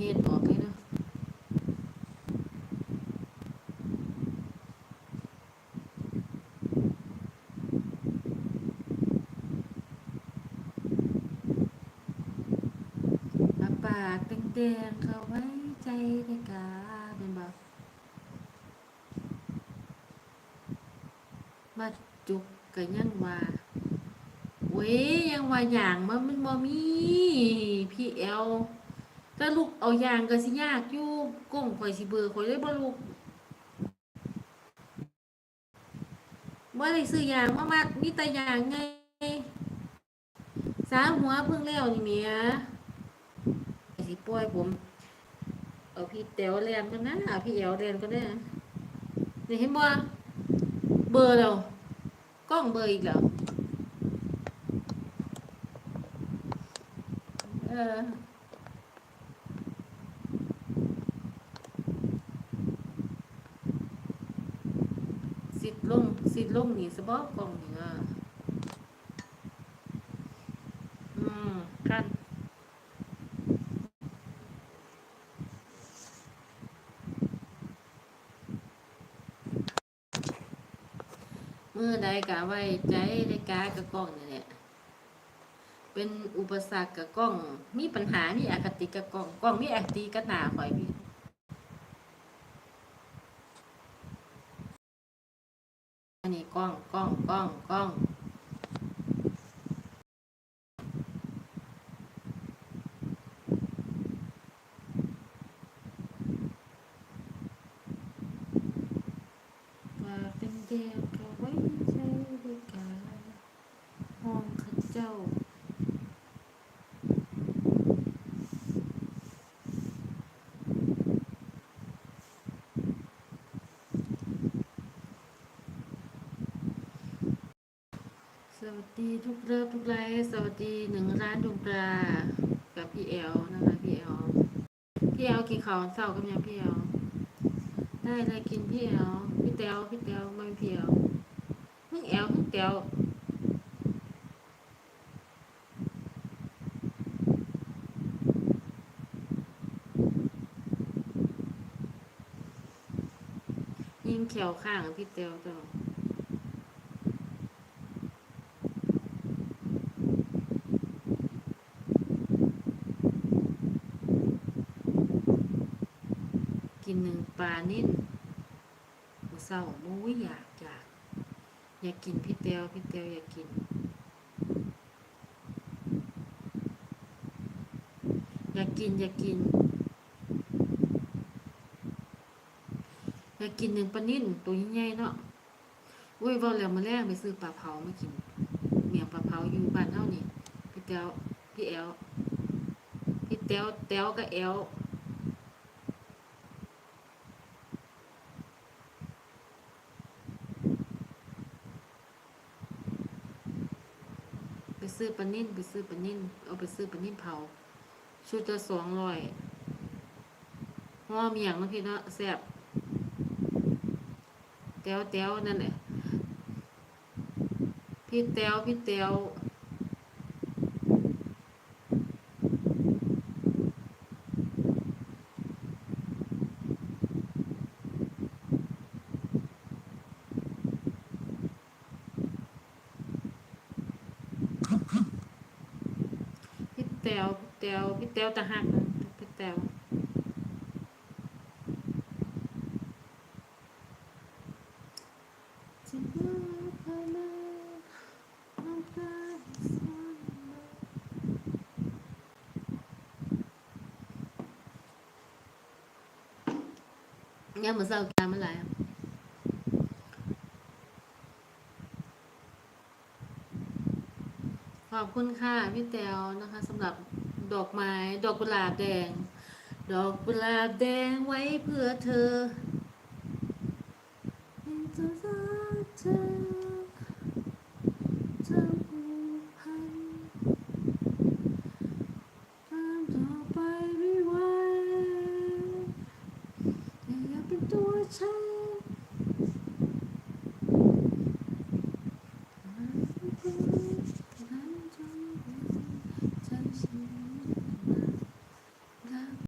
เฮ็ดออกเลยเนาะอาปากแดงๆเขาไว้ใจในกาเป็นบ่มาจุกก็ยังว่าเว้ยยังว่าหยังมันมันบ่มีพี่แอล ถ้าลูกเอาอยางก็สิยากอยู่ก้งข่อยสิเบื่อข่อยเลยบ่ลูกบ่ได้ซื้ออยางมามัดมีแต่ยางไงสามหัวเพิ่งแล้วนี่แหมสิปล่อยผมเอาพี่แต๋วเรียนกันนะเอาพี่แอวเรียนกันนะนี่เห็นบ่เบอร์แล้วกล้องเบอร์อีกแล้วเออ สิทธิ์ลงสิทธิ์ลงนี่สบกล้องนี่อะอืมกันเมื่อใดกะไว้ใจในกากระกล้องนี่แหละเป็นอุปสรรคกับกล้อง มีปัญหามีอคติกับกล้องกล้องมีอคติกับหน้าข่อยพี่ นนี้กล้องกล้องกล้องกล้องว่าเป็นเดียวก็ไว้ใจในกาห้องข้าเจ้า สวัส ดีทุกเลิฟทุกไลฟ์สวัสดีหนึ่งร้านดวงตรากับพี่แอลนะคะพี่แอลพี่แอลกินข้าวเช้ากับยังพี่แอลได้เลยกินพี่แอลพี่แตวพี่แตวไม่พี่แอลเพิ่งแอลเพิ่งแตวยิงแขวข้างพี่แตวต่อ กินหนึ่ง ปลานิ่นหมูเศร้ามูยอยากอยากอยากกินพี่เตียวพี่เตียวอยากกิน อยากกินอยากกินอยากกินหนึ่งปลานิ่นตัวใหญ่ๆเนาะอุ้ยว่าแล้วมาแรกไปซื้อปลาเผามากิน เมียงปลาเผาอยู่บ้านเท่านี่พี่เตียวพี่แอลพี่เตียวเตียวกับแอล ซื้อปลานิ่นไปซื้อปลานิ่นเอาไปซื้อปลานิ่นเผา ชุดละสองร้อยห่อเมียงนะพี่เนาะแซ่บแต้วแต้วนั่นแหละพี่แต้วพี่แต้วพี่ แต้วพี่แต้วพี่แต้วตะหักนะพี่แต้วจะมาพามาน้ำตาซ่อนมายังมือเศร้าการเมื่อไหร่อะ ขอบคุณค่ะพี่แตวนะคะสำหรับดอกไม้ดอกกุหลาบแดง ดอกกุหลาบแดงไว้เพื่อเธอ